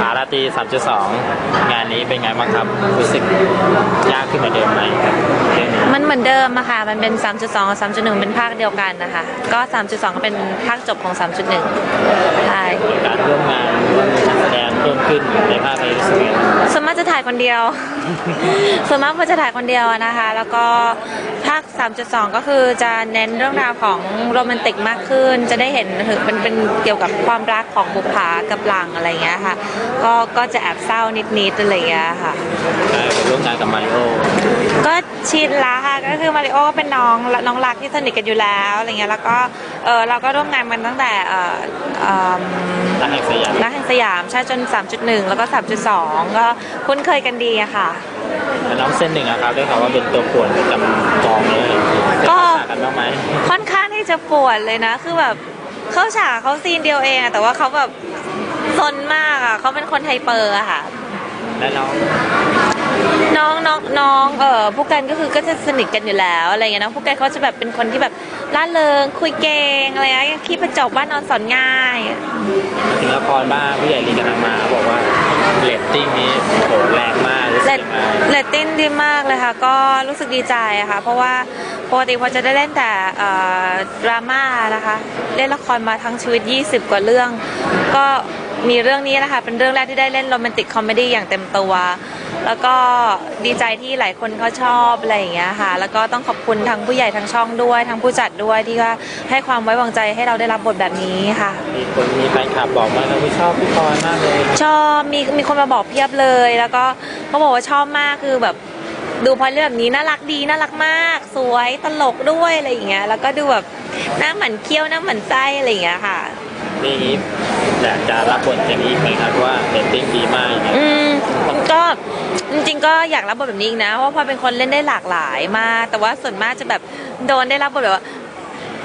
ผาราตรี3.2 งานนี้เป็นไงบ้างครับ รู้สึกยากขึ้นกว่าเดิมไหมครับเรื่องนี้มันเหมือนเดิมอะค่ะ มันเป็น 3.2กับ3.1 เป็นภาคเดียวกันนะคะ ก็ 3.2 ก็เป็นภาคจบของ 3.1 ใช่ การร่วมงานร่วมนักแสดงเพิ่มขึ้นในภาคนี้รู้สึกไงบ้างส่วนมากจะถ่ายคนเดียวส่วนมากมันจะถ่ายคนเดียวอะนะคะ แล้วก็ ภาค3.2 ก็คือจะเน้นเรื่องราวของโรแมนติกมากขึ้น จะได้เห็นถึงเป็นเป็นเกี่ยวกับความรักของบุปผากับหลังอะไรเงี้ยค่ะ ก็ก็จะแอบเศร้านิดๆอะไรเงี้ยค่ะได้ร่วมงานกับมาริโอก็ชินละค่ะก็คือมาริโอก็เป็นน้องน้องรักที่สนิทกันอยู่แล้วอะไรเงี้ยแล้วก็เออเราก็ร่วมงานมันตั้งแต่เออเอิ่มนักแห่งสยามรักแห่งสยามใช่จน 3.1 แล้วก็ 3.2 ก็คุ้นเคยกันดีอะค่ะแต่น้องเส้นหนึ่งอะครับได้ข่าวว่าเป็นตัวป่วนประจำ มค่อนข้างที่จะปวดเลยนะ คือแบบเข้าฉากเขาซีนเดียวเองอะแต่ว่าเขาแบบซนมากอะเขาเป็นคนไฮเปอร์อะค่ะ และน้องน้องน้องน้องเออผู้กันก็คือก็จะสนิทกันอยู่แล้วอะไรเงี้ยน้องผู้กันเขาจะแบบเป็นคนที่แบบล่าเริงคุยเก่งอะไรเงี้ยขี้ประจบว่านอนสอนง่าย ถึงละครบ้างผู้ใหญ่ลีกำลังมา บอกว่าเรตติ้งนี้โหแรงมากรู้เลสึกตยังไง เลตติ้งดีมากเลยค่ะ ก็รู้สึกดีใจอะค่ะ เพราะว่า ปกติพอจะได้เล่นแต่เอ่อดราม่านะคะ เล่นละครมาทั้งชีวิต 20 กว่าเรื่อง ก็มีเรื่องนี้นะคะ เป็นเรื่องแรกที่ได้เล่นโรแมนติกคอมเมดี้อย่างเต็มตัว แล้วก็ดีใจที่หลายคนเขาชอบอะไรอย่างเงี้ยค่ะ แล้วก็ต้องขอบคุณทั้งผู้ใหญ่ทั้งช่องด้วย ทั้งผู้จัดด้วยที่ว่าให้ความไว้วางใจให้เราได้รับบทแบบนี้ค่ะ มีคนมีแฟนคลับบอกมาเราไม่ชอบพี่พลอยมากเลย ชอบมีมีคนมาบอกเพียบเลย แล้วก็เขาบอกว่าชอบมากคือแบบ ดูพลอยเรื่องแบบนี้น่ารักดีน่ารักมาก สวยตลกด้วยอะไรอย่างเงี้ยแล้วก็ดูแบบหน้าหมันเคี้ยวหน้าหมันไส้อะไรอย่างเงี้ยค่ะ นี่นี้อยากจะรับบทอย่างนี้อีกไหมครับเพราะว่าเรตติ้งดีมากอย่างเงี้ยอืมก็จริงๆก็อยากรับบทแบบนี้อีกนะเพราะว่าพลอยเป็นคนเล่นได้หลากหลายมาก แต่ว่าส่วนมากจะแบบโดนได้รับบทแบบว่า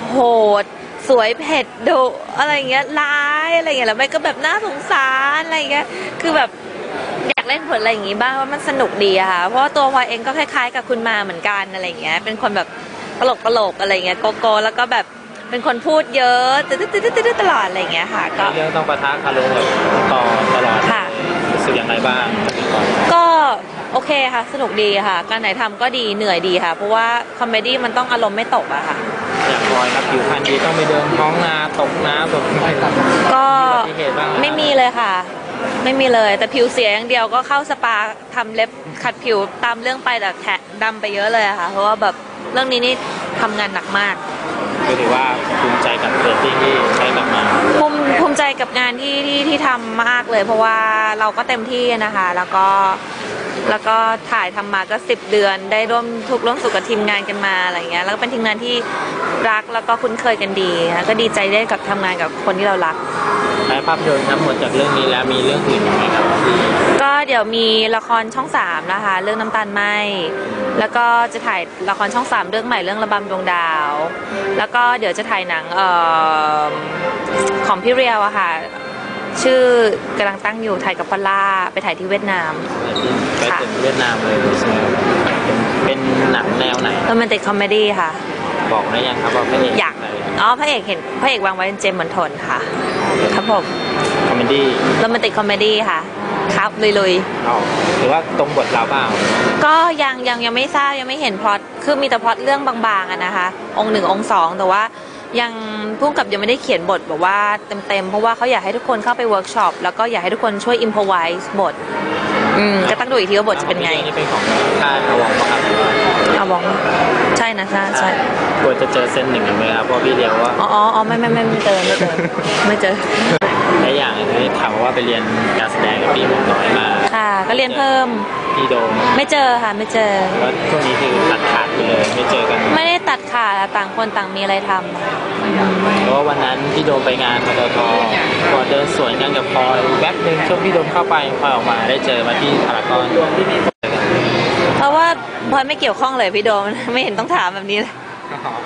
โหดสวยเผ็ดดุอะไรอย่างเงี้ยร้ายอะไรอย่างเงี้ยแล้วไม่ก็แบบน่าสงสารอะไรอย่างเงี้ยคือแบบ อยากเล่นบทอะไรอย่างงี้บ้างว่ามันสนุกดีอะค่ะ เพราะว่าตัวพลอยเองก็คล้ายๆ กับคุณมาเหมือนกันอะไรอย่างเงี้ย เป็นคนแบบตลกตลกๆอะไรอย่างเงี้ยโกโก้แล้วก็แบบเป็นคนพูดเยอะตึ๊ดตึ๊ดตึ๊ดตึ๊ดตลอดอะไรอย่างเงี้ยค่ะ ก็เรื่องต้องประทะคารมกับกองตลอดค่ะรู้สึกยังไงบ้างกับพี่พลอยก็โอเคค่ะ สนุกดีค่ะ การไหนทำก็ดีเหนื่อยดีค่ะ เพราะว่าคอมเมดี้มันต้องอารมณ์ไม่ตกอะค่ะอย่างพลอยครับผิวพรรณดีต้องไปเดินท้องนาตกน้ำแบบไม่ตัดก็อุบัติเหตุบ้างไหมไม่มีเลยค่ะ ไม่มีเลย แต่ผิวเสียอย่างเดียวก็เข้าสปาทำเล็บขัดผิวตามเรื่องไปแต่แขะดำไปเยอะเลยอะค่ะ เพราะว่าแบบเรื่องนี้นี่ทำงานหนักมาก ก็ถือว่าภูมิใจกับเรตติ้งที่ใช้กลับมา ภูมิภูมิใจกับงานที่ที่ที่ทำมากเลย เพราะว่าเราก็เต็มที่นะคะ แล้วก็ แล้วก็ถ่ายทำมาก็สิบเดือน ได้ร่วมทุกข์ร่วมสุขกับทีมงานกันมาอะไรเงี้ยแล้วก็เป็นทีมงานที่รักแล้วก็คุ้นเคยกันดีแล้วก็ดีใจได้กับทำงานกับคนที่เรารักและภาพยนตร์ทั้งหมดจากเรื่องนี้แล้วมีเรื่องอื่นอีกไหมครับที่ก็เดี๋ยวมีละครช่องสามนะคะ เรื่องน้ำตาลไหมแล้วก็จะถ่ายละครช่องสามเรื่องใหม่เรื่องระบำดวงดาว แล้วก็เดี๋ยวจะถ่ายหนังเอ่อของพี่เรียวอะค่ะ ชื่อกำลังตั้งอยู่ถ่ายกับพอลล่าไปถ่ายที่เวียดนาม ไปถึงเวียดนามเลยใช่ไหมเป็นเป็นหนังแนวไหน โรแมนติกคอมเมดี้ค่ะ บอกได้ยังครับว่าพระเอกอยาก อะไรอ๋อพระเอกเห็นพระเอกวางไว้เป็นเจมส์เหมือนทนค่ะ ครับผมคอมเมดี้โรแมนติกคอมเมดี้ค่ะ ครับลุยอ๋อหรือว่าตรงบทเราเปล่าๆก็ยังยังยังไม่ทราบยังไม่เห็นพล็อตคือมีแต่พล็อตเรื่องบางๆอะนะคะ องค์หนึ่งองค์สองแต่ว่า ยังพุ่งกับยังไม่ได้เขียนบทแบบว่าเต็มๆ เพราะว่าเขาอยากให้ทุกคนเข้าไปเวิร์กช็อปแล้วก็อยากให้ทุกคนช่วยอิมพอไวส์บทอืมก็ต้องดูอีกทีว่าบทจะเป็นไง นี้เป็นของค่ายอวองปะครับอาบองใช่นะใช่ใช่กลัวจะเจอเส้นหนึ่งไหมครับเพราะพี่เลี้ยวว่าอ๋ออ๋ออ๋อไม่ไม่ไม่ไม่เจอไม่เจอไม่เจอและอย่างหนึงที่ถามว่าไปเรียนการแสดงกับพี่หมอน้อยมาค่ะ ก็เรียนเพิ่ม พี่โดมไม่เจอค่ะ ไม่เจอว่าช่วงนี้คือตัดขาดไปเลยไม่เจอกันไม่ได้ตัดขาดอะต่างคนต่างมีอะไรทำเพราะว่าวันนั้นพี่โดมไปงานมอเตอร์ทอพอเดินสวนกันกับพลอยแวบหนึ่งช่วงพี่โดมเข้าไปพลอยออกมาได้เจอมาที่พารากอนเพราะว่าพลอยไม่เกี่ยวข้องเลยพี่โดม ไม่เห็นต้องถามแบบนี้เลย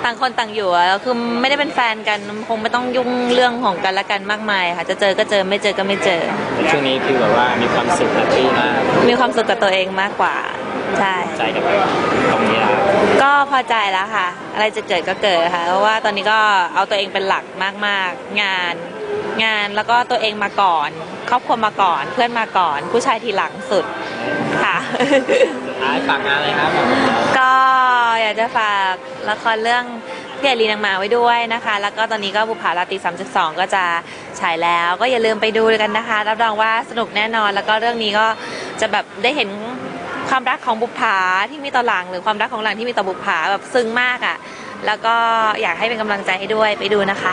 ต่างคนต่างอยู่อะแล้วคือไม่ได้เป็นแฟนกันคงไม่ต้องยุ่งเรื่องของกันและกันมากมายค่ะ จะเจอก็เจอไม่เจอก็ไม่เจอแต่ช่วงนี้คือแบบว่ามีความสุขแฮปปี้มาก มีความสุขกับตัวเองมากกว่า ใช่ ใจกับตรงนี้แล้วก็พอใจแล้วค่ะ อะไรจะเกิดก็เกิดค่ะ เพราะว่าตอนนี้ก็เอาตัวเองเป็นหลักมากๆ งาน งานแล้วก็ตัวเองมาก่อน ครอบครัวมาก่อน เพื่อนมาก่อน ผู้ชายทีหลังสุดค่ะท้ายฝากงานเลยครับ ก็อยากจะฝากละครเรื่อง พี่ไอรีนางมาไว้ด้วยนะคะ แล้วก็ตอนนี้ก็บุภาราตรี3.2 ก็จะฉายแล้ว ก็อย่าลืมไปดูกันนะคะ รับรองว่าสนุกแน่นอน แล้วก็เรื่องนี้ก็จะแบบได้เห็นความรักของบุภาที่มีต่อหลัง หรือความรักของหลังที่มีต่อบุภาแบบซึ้งมากอะ่ะ แล้วก็อยากให้เป็นกำลังใจให้ด้วยไปดูนะคะ